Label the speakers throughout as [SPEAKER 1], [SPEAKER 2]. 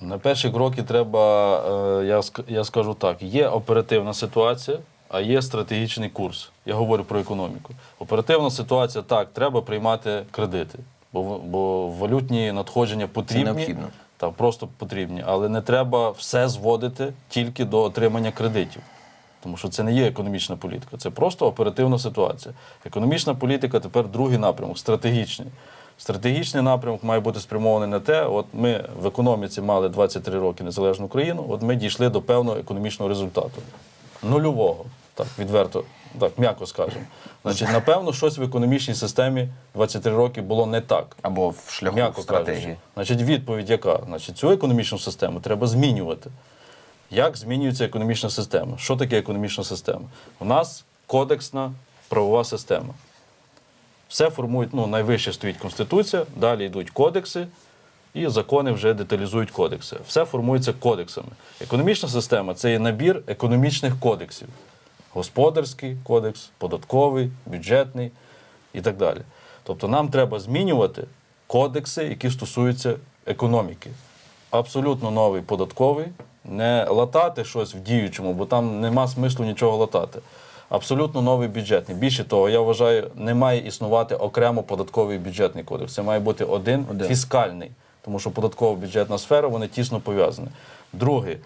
[SPEAKER 1] На перші кроки треба, е, я, я скажу так, є оперативна ситуація, а є стратегічний курс. Я говорю про економіку. Оперативна ситуація так, треба приймати кредити, бо, бо валютні надходження потрібні. Та просто потрібні, але не треба все зводити тільки до отримання кредитів. Тому що це не є економічна політика, це просто оперативна ситуація. Економічна політика тепер другий напрямок, стратегічний. Стратегічний напрямок має бути спрямований на те, от ми в економіці мали 23 роки незалежну країну, от ми дійшли до певного економічного результату. Нульового, так, відверто, так, м'яко скажемо. Значить, напевно, щось в економічній системі 23 роки було не так.
[SPEAKER 2] Або в шляху
[SPEAKER 1] М'яко
[SPEAKER 2] стратегії.
[SPEAKER 1] кажучи. Значить, відповідь яка? Значить, цю економічну систему треба змінювати. Як змінюється економічна система? Що таке економічна система? У нас кодексна правова система. Все формують, ну, найвище стоїть Конституція, далі йдуть кодекси, і закони вже деталізують кодекси. Все формується кодексами. Економічна система це є набір економічних кодексів: господарський кодекс, податковий, бюджетний і так далі. Тобто нам треба змінювати кодекси, які стосуються економіки. Абсолютно новий податковий, не латати щось в діючому, бо там нема смислу нічого латати. Абсолютно новий бюджетний. Більше того, я вважаю, не має існувати окремо податковий бюджетний кодекс. Це має бути один,
[SPEAKER 2] Один.
[SPEAKER 1] фіскальний, тому що податкова бюджетна сфера вони тісно пов'язані. Другий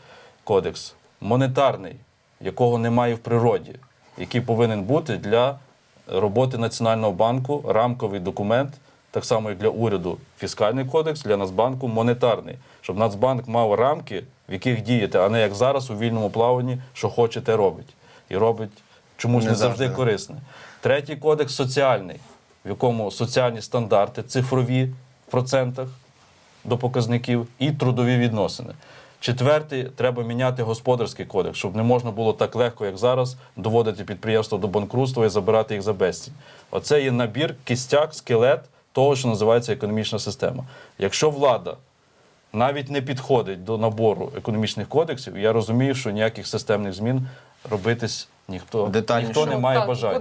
[SPEAKER 1] кодекс монетарний, якого немає в природі, який повинен бути для роботи Національного банку, рамковий документ, так само як для уряду фіскальний кодекс, для Нацбанку монетарний, щоб Нацбанк мав рамки, в яких діяти, а не як зараз у вільному плаванні, що хоче, те робить. І робить чомусь не,
[SPEAKER 2] Не
[SPEAKER 1] завжди
[SPEAKER 2] завжди.
[SPEAKER 1] корисне. Третій кодекс соціальний, в якому соціальні стандарти цифрові в процентах до показників і трудові відносини. Четвертий, треба міняти господарський кодекс, щоб не можна було так легко, як зараз, доводити підприємство до банкрутства і забирати їх за безцінь. Оце є набір, кістяк, скелет того, що називається економічна система. Якщо влада навіть не підходить до набору економічних кодексів, я розумію, що ніяких системних змін робитись ніхто,
[SPEAKER 2] Детальніше.
[SPEAKER 1] ніхто не має
[SPEAKER 3] Так,
[SPEAKER 1] бажання.